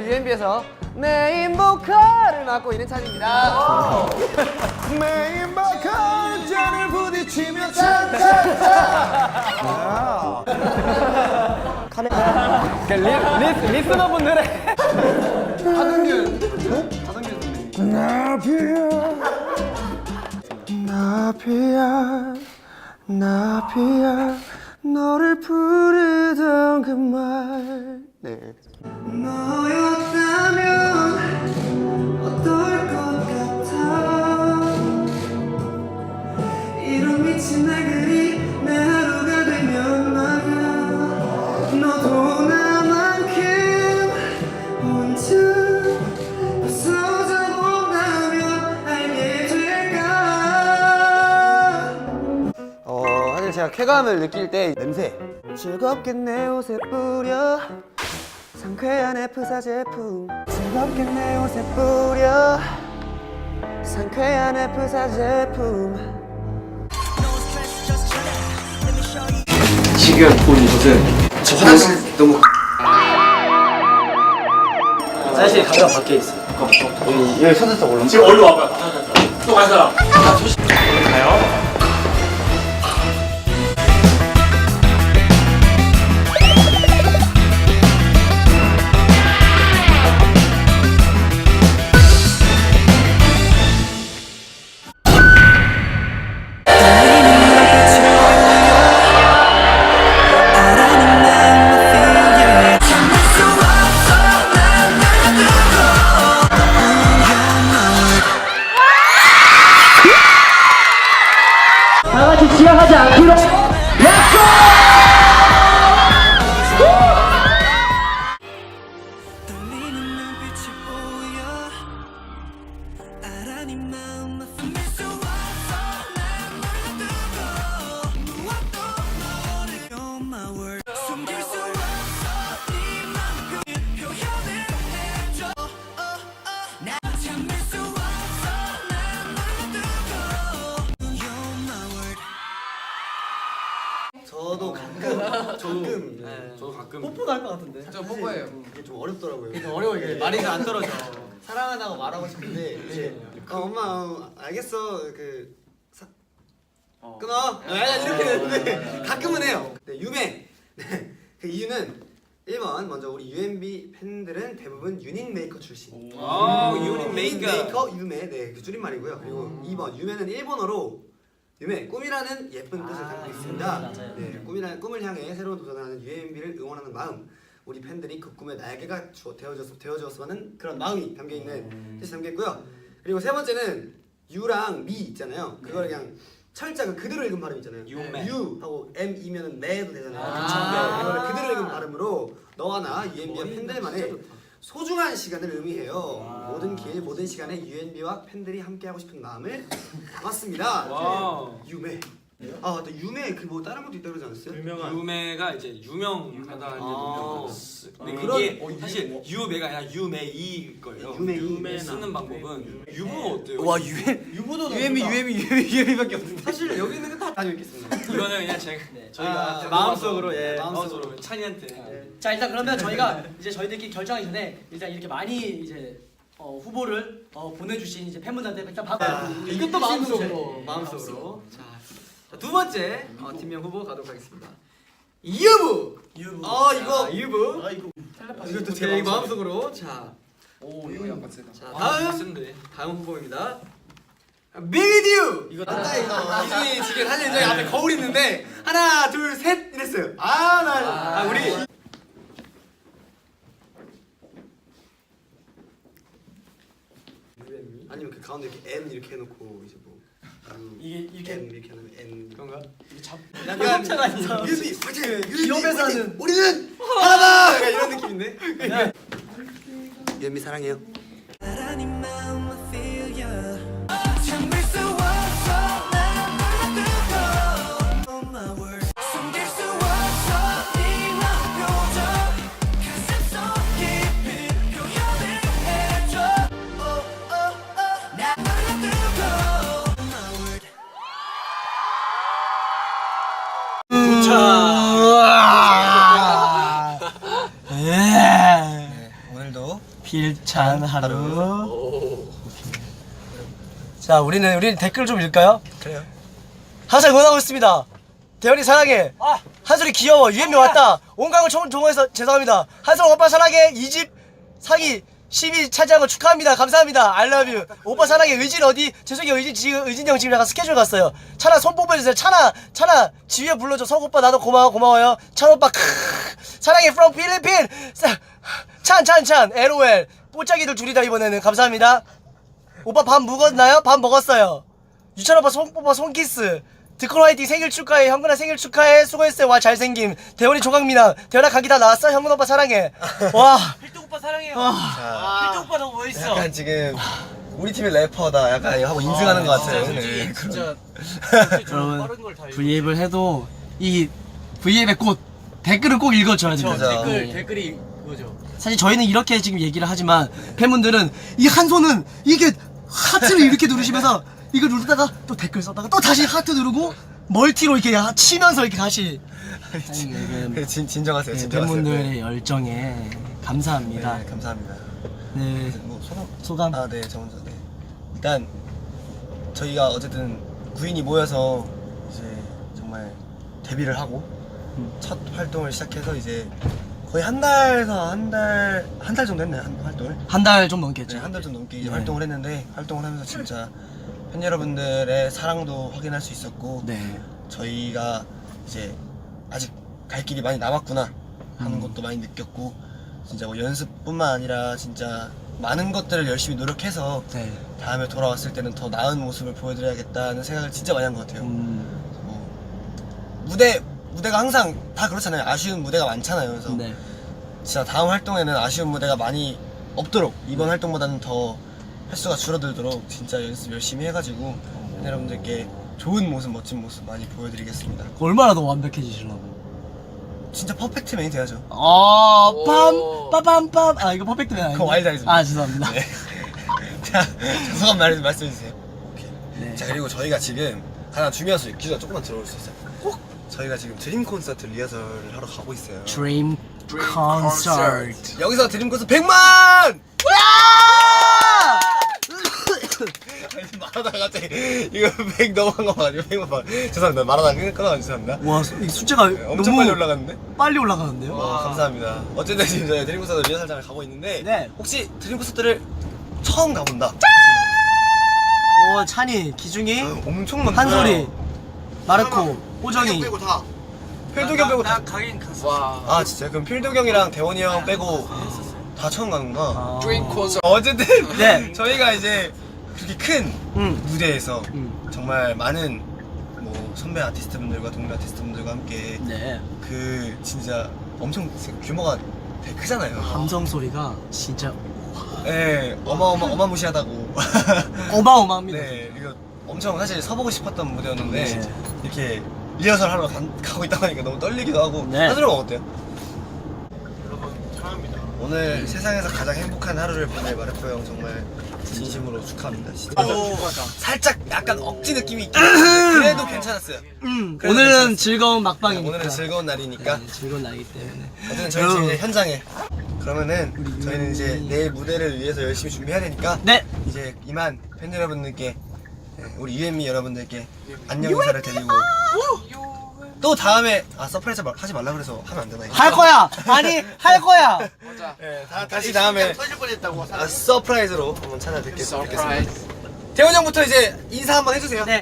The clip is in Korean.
UMB에서 메인 보컬을 맡고 있는 찬입니다. 메인 보컬 잔을 부딪히며 찬찬찬 리스너 분들의 나비야 나비야 나비야 너를 부르던 그 말. 네. 어 사실 쾌감을 느낄 때 냄새. 즐겁게 내 옷에 뿌려 상쾌한 F사 제품. 즐겁게 내 옷에 뿌려. 상쾌한 F사 제품. 지금 본 이곳은 저 화장실 너무 사실 가장 밖에 있어. 여기 서대서 올라 지금 얼른 와봐. 또 간 사람. 다 저도 가끔 조금 네, 저도 가끔. 뽀뽀도 할 것 같은데. 저 뽀뽀예요. 이게 좀 어렵더라고요. 이게 어려워 이게. 말이 잘 안 떨어져. 사랑한다고 말하고 싶은데 이제 어, 엄마 어, 알겠어. 그 사... 끊어. 아, 이렇게 되는데 가끔은 해요. 네 유메 네, 그 이유는 1번 먼저 우리 UMB 팬들은 대부분 유닛 메이커 출신. 아, 유닛 메이커. 메이커. 유메 네그 줄임말이고요. 그리고 2번 유메는 일본어로 유메 꿈이라는 예쁜 뜻을 담고 있습니다. 맞아요. 네 꿈이라는 꿈을 향해 새로운 도전하는 UMB를 응원하는 마음 우리 팬들이 그 꿈에 날개가 주, 되어줬, 되어주었으면 하는 그런 마음이 담겨 있는 뜻이 담겨 있고요. 그리고 세 번째는 유랑 미 있잖아요. 그걸 그냥 철자 그 그대로 읽은 발음 있잖아요. 유메. 유 하고 M 이면은 매도 되잖아요. 아. 네, 이거를 그대로 읽은 발음으로 너와 나 UMB와 팬들만의 소중한 시간을 의미해요. 모든 길 모든 시간에 UMB와 팬들이 함께하고 싶은 마음을 담았습니다. 와우. 유메 아또 유메 그뭐 다른 것도 있다 그러지 않았어요? 유메가 이제 유명하다 이제 아. 근데 그런- 이게 어, 유- 사실 유메가 아니라 유메이 거예요. 유메이. 유메 쓰는 방법은 유부 어때요? 와 유메 유부도 UM이 UM이 UM이밖에 없는데. 사실 여기 있는 거다 다녀 있겠습니다. 이거는 그냥 제가 저희가 아, 마음속으로 예, 마음속으로 찬이한테. 자 일단 그러면 저희가 이제 저희들끼리 결정하기 전에 일단 이렇게 많이 이제 어, 후보를 어, 보내주신 이제 팬분들한테 일단 박. 이것도 마음속으로. 마음속으로. 자, 자, 두 번째 어, 팀명 후보 가도록 하겠습니다. 이유부! 유부. 어 이거. 이유부. 아 이거. 이것도 제 마음속으로. 자, 오 이거 약간 세다. 자아 다음. 다음 후보입니다. 비디오 이거 아, 이거 이준이 지금 사실 저희 앞에 거울 있는데 하나 둘 셋 이랬어요. 아나. 아, 우리. 아니면 그 가운데 이렇게 N 이렇게 해놓고 이제 뭐 이게 이렇게 N 이렇게 하면 N 그런가? 이게 잡. 약간. 유비 화이팅 유비 기업에서 화이팅! 하는- 우리는 하나다 약간 이런 느낌인데 유비 사랑해요 필찬 하루. 자, 우리는 우리는 댓글 좀 읽을까요? 그래요. 항상 응원하고 있습니다. 대현이 사랑해. 한솔이 귀여워. 유현미 왔다. 온강을 총 동호해서 죄송합니다. 한솔 오빠 사랑해. 이집 상위 10위 차지한 거 축하합니다. 감사합니다. I love you. 오빠 사랑해. 의진 어디? 죄송해요. 의진 지금 의진 형 지금 약간 스케줄 갔어요. 찬아 손 뽑아주세요. 찬아 찬아 지휘에 불러줘. 성 오빠 나도 고마워 고마워요. 찬 오빠 크 사랑해 from 필리핀. 찬찬찬 LOL 뽀짝이들 둘이다 이번에는 감사합니다. 오빠 밥 먹었나요? 밥 먹었어요. 유찬 오빠 손 오빠 손키스. 드콘 화이팅 생일 축하해. 형근아 생일 축하해. 수고했어요. 와 잘생김. 대원이 조각미남. 대원아 감기 다 나왔어? 형근 오빠 사랑해. 와. 필동 오빠 사랑해요. 자, 필동 오빠 너무 멋있어. 약간 지금 우리 팀의 래퍼다 약간 하고 인증하는 것 같아요. 진짜 네, 솔직히 그런- 진짜 여러분, 빠른 걸다 V앱을 해도 이 V앱의 꽃 댓글을 꼭 읽어줘야 됩니다. 그죠. 댓글 네. 댓글이 그거죠. 사실 저희는 이렇게 지금 얘기를 하지만 팬분들은 이 한 손은 이게 하트를 이렇게 누르시면서 이걸 누르다가 또 댓글 썼다가 또 다시 하트 누르고 멀티로 이렇게 치면서 이렇게 다시 네, 진, 진정하세요. 네, 진정하세요. 팬분들의 열정에 감사합니다. 네, 감사합니다. 네. 뭐 소감? 소감. 아, 네, 저 먼저. 네. 일단 저희가 어쨌든 구인이 모여서 이제 정말 데뷔를 하고 음. 첫 활동을 시작해서 이제 거의 한 달에서 한 달 한 달 정도 했나요? 한 활동을? 한 달 좀 넘겠죠. 네, 한달 좀 넘게 이제 네. 활동을 했는데 활동을 하면서 진짜 팬 여러분들의 사랑도 확인할 수 있었고 네. 저희가 이제 아직 갈 길이 많이 남았구나 하는 음. 것도 많이 느꼈고 진짜 뭐 연습뿐만 아니라 진짜 많은 것들을 열심히 노력해서 네. 다음에 돌아왔을 때는 더 나은 모습을 보여드려야겠다는 생각을 진짜 많이 한 것 같아요. 음, 뭐 무대 무대가 항상 다 그렇잖아요. 아쉬운 무대가 많잖아요. 그래서 네. 진짜 다음 활동에는 아쉬운 무대가 많이 없도록 이번 활동보다는 더 횟수가 줄어들도록 진짜 연습 열심히 해가지고 팬 여러분들께 좋은 모습, 멋진 모습 많이 보여드리겠습니다. 얼마나 더 완벽해지시려고. 진짜 퍼펙트 맨이 돼야죠. 아, 오. 빰, 빠밤빰. 아, 이거 퍼펙트 맨 아니에요? 그거 와일드 아이즈입니다. 아, 죄송합니다. 네. 자, 소감 말, 말씀해주세요. 네. 자, 그리고 저희가 지금 하나 중요한 소식, 기자 조금만 들어올 수 있어요? 꼭! 저희가 지금 드림 콘서트 리허설을 하러 가고 있어요. Dream Concert. 여기서 드림 콘서트 100만! 아니, 말하다가 갑자기 이거 100 넘어간 거 봐가지고 100만 봐. 죄송합니다. 말하다가 끊- 끊어가지고 죄송합니다. 와, 이 숫자가 네, 엄청 너무 빨리 올라갔는데? 빨리 올라가는데요? 와, 감사합니다. 어쨌든 지금 저희 드림 콘서트 리허설장을 가고 있는데 네. 혹시 드림 콘서트를 처음 가본다? 오, 찬이, 기중이, 어, 엄청 많다. 한솔이, 마르코, 호정이. 다. 필도경 빼고 다. 나 가긴 갔어. 와. 아 진짜 그럼 필도경이랑 대원이 형 빼고 다 처음 가는구나. 아. 드림 콘서트. 어쨌든 네. 저희가 이제 그렇게 큰 음. 무대에서 음. 정말 많은 뭐 선배 아티스트분들과 동료 아티스트분들과 함께 네. 그 진짜 엄청 규모가 되게 크잖아요. 함성 소리가 진짜 네, 어마어마 어마무시하다고. 어마어마합니다. 네, 이거 엄청 사실 서보고 싶었던 무대였는데 네. 이렇게 리허설 하러 간- 가고 있다고 하니까 너무 떨리기도 하고. 네. 하늘은 어때요? 오늘 세상에서 가장 행복한 하루를 보낼 마르코 형 정말 진심으로 축하합니다. 진짜. 살짝 약간 억지 느낌이 있긴 한데 그래도 괜찮았어요. 음, 그래도 오늘은 괜찮았어요. 즐거운 막방이니까. 오늘은 즐거운 날이니까 네, 즐거운 날이기 때문에. 어쨌든 저희 지금 이제 현장에 그러면은 저희는 이제 내일 무대를 위해서 열심히 준비해야 되니까 네. 이제 이만 팬 여러분들께 네, 우리 유앤미 여러분들께 안녕 인사를 드리고 또 다음에 아 서프라이즈 말- 하지 말라 그래서 하면 안 되나 이거? 할 거야. 아니, 할 거야. 맞아. 네, 다, 다시 다음에 터질 뻔했다고. 아, 서프라이즈로 한번 찾아뵙겠습니다. 서프라이즈. 대원 형부터 이제 인사 한번 해주세요. 네.